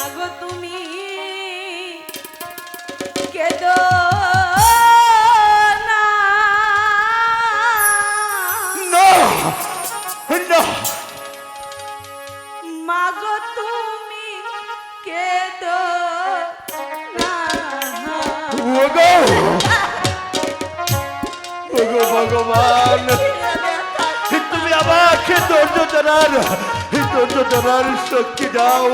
মাগো তুমি কেদো মাগো তুমি কেদো ভগবান। তুমি আমাকে ধৈর্য ধরার ধৈর্য ধরার শক্তি দাও।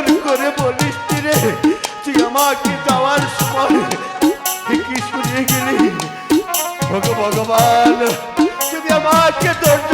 অমন করে বলিস রে? তুই আমাকে যাওয়ার সময় কি শুনিয়ে গেলি। ভগবান, যদি আমাকে ধৈর্য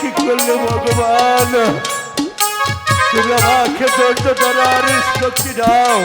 কি করলে ভগবান। তুমি আমাকে ধৈর্য ধরার শক্তি দাও।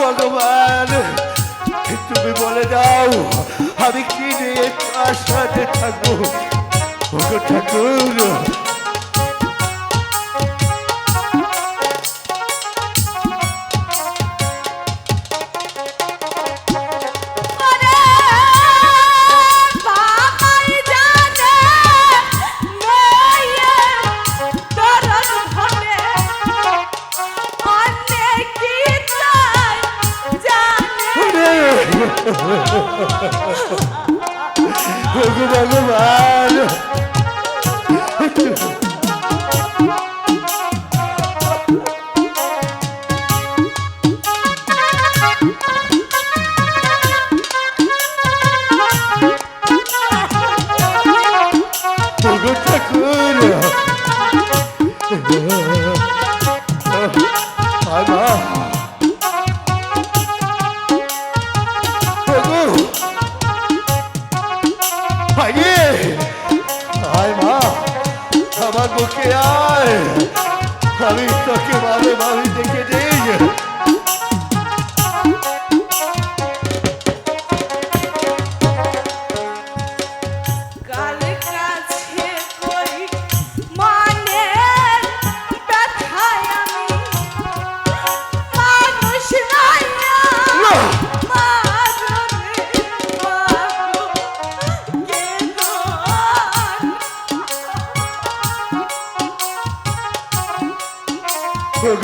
ভগবান তুমি বলে দাও আমি কি নিয়ে কার সাথে থাকব ঠাকুর আমা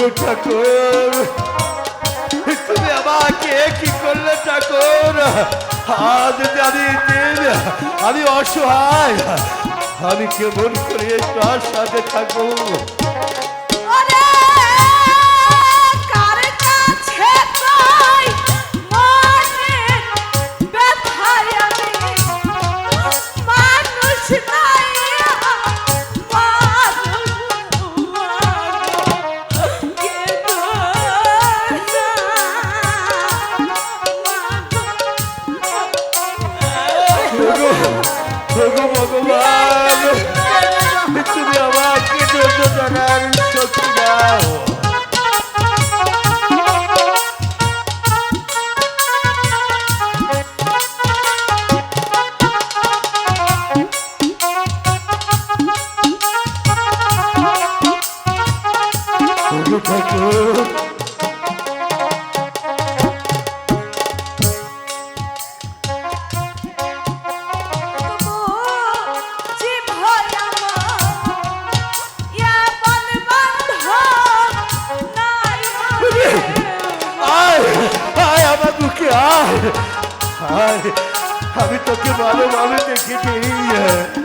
ওগো ঠাকুর? তুমি আমাকে কি করলে ঠাকুর? আজ দিন আমি অসহায়, আমি কেমন করে তার সাথে থাকব? আমি তোকে ভালোভাবে দেখে নিই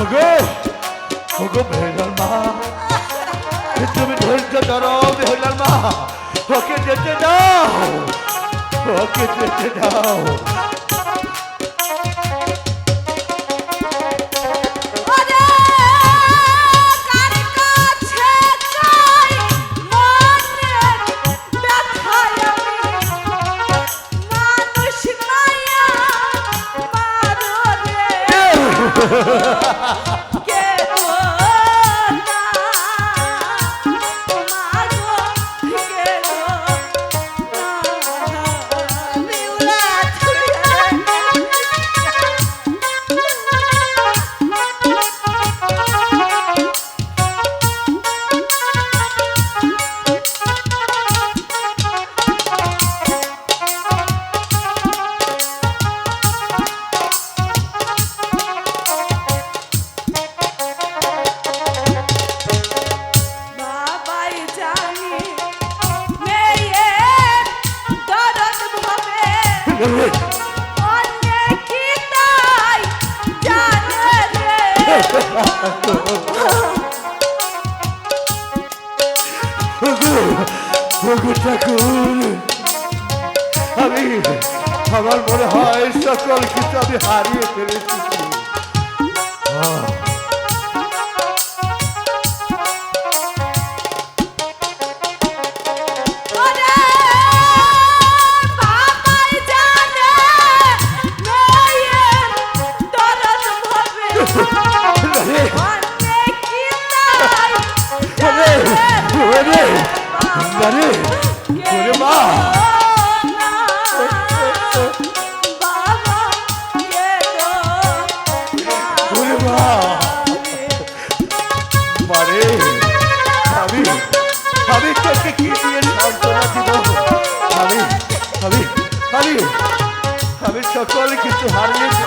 ওগো ওগো ভেলার মা তুমি ধৈর্য ধরো ভেলার মা, ওকে যেতে দাও, ওকে যেতে দাও। আমি আমার মনে হয় সকল কিছু আমি হারিয়ে ফেলেছি। সকল কিছু হারিয়ে